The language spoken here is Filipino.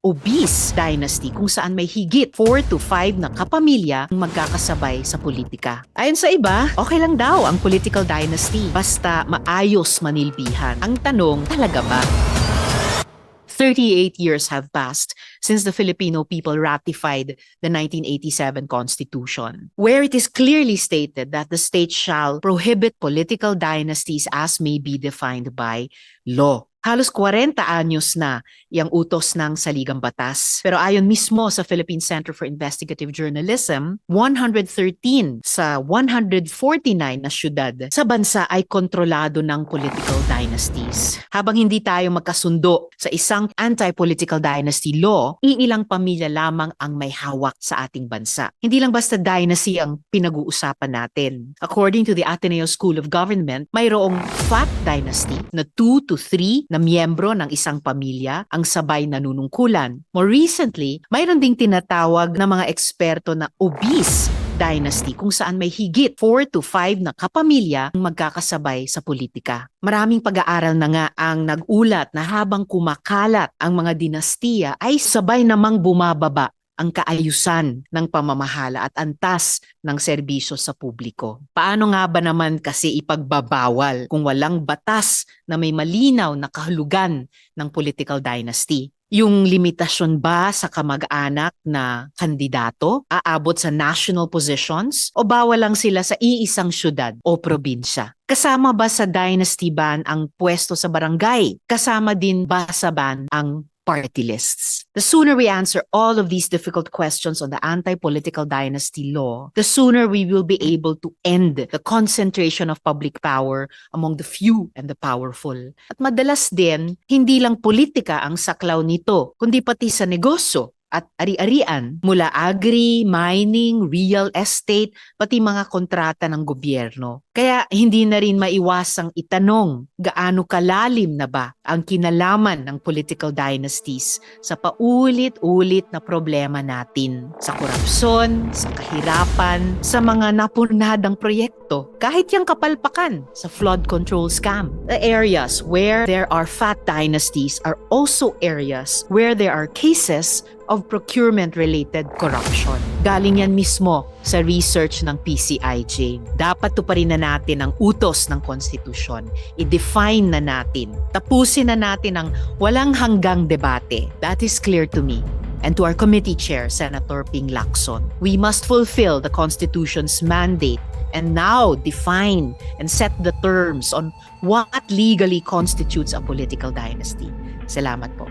obese dynasty kung saan may higit 4 to 5 na kapamilya magkakasabay sa politika. Ayon sa iba, okay lang daw ang political dynasty basta maayos manilbihan. Ang tanong, talaga ba? 38 years have passed since the Filipino people ratified the 1987 Constitution, where it is clearly stated that the state shall prohibit political dynasties as may be defined by law. Halos 40 anyos na yung utos ng saligang batas. Pero ayon mismo sa Philippine Center for Investigative Journalism, 113 sa 149 na syudad sa bansa ay kontrolado ng political dynasties. Habang hindi tayo magkasundo sa isang anti-political dynasty law, iilang pamilya lamang ang may hawak sa ating bansa. Hindi lang basta dynasty ang pinag-uusapan natin. According to the Ateneo School of Government, mayroong fat dynasty na 2 to 3 na miyembro ng isang pamilya ang sabay nanunungkulan. More recently, mayroon ding tinatawag na mga eksperto na obese dynasty kung saan may higit 4 to 5 na kapamilya ang magkakasabay sa politika. Maraming pag-aaral na nga ang nag-ulat na habang kumakalat ang mga dinastiya ay sabay namang bumababa ang kaayusan ng pamamahala at antas ng serbisyo sa publiko. Paano nga ba naman kasi ipagbabawal kung walang batas na may malinaw na kahulugan ng political dynasty? Yung limitasyon ba sa kamag-anak na kandidato aabot sa national positions o bawal lang sila sa iisang syudad o probinsya? Kasama ba sa dynasty ban ang pwesto sa barangay? Kasama din ba sa ban ang party lists. The sooner we answer all of these difficult questions on the anti-political dynasty law, the sooner we will be able to end the concentration of public power among the few and the powerful. At madalas din, hindi lang politika ang saklaw nito, kundi pati sa negosyo at ari-arian mula agri, mining, real estate, pati mga kontrata ng gobyerno. Kaya hindi na rin maiwasang itanong gaano kalalim na ba ang kinalaman ng political dynasties sa paulit-ulit na problema natin sa korupsyon, sa kahirapan, sa mga napunadang proyekto, kahit yung kapalpakan sa flood control scam. The areas where there are fat dynasties are also areas where there are cases of procurement-related corruption. Galing yan mismo sa research ng PCIJ. Dapat tuparin na natin ang utos ng konstitusyon. I-define na natin. Tapusin na natin ang walang hanggang debate. That is clear to me. And to our committee chair, Senator Ping Lacson, we must fulfill the Constitution's mandate and now define and set the terms on what legally constitutes a political dynasty. Salamat po.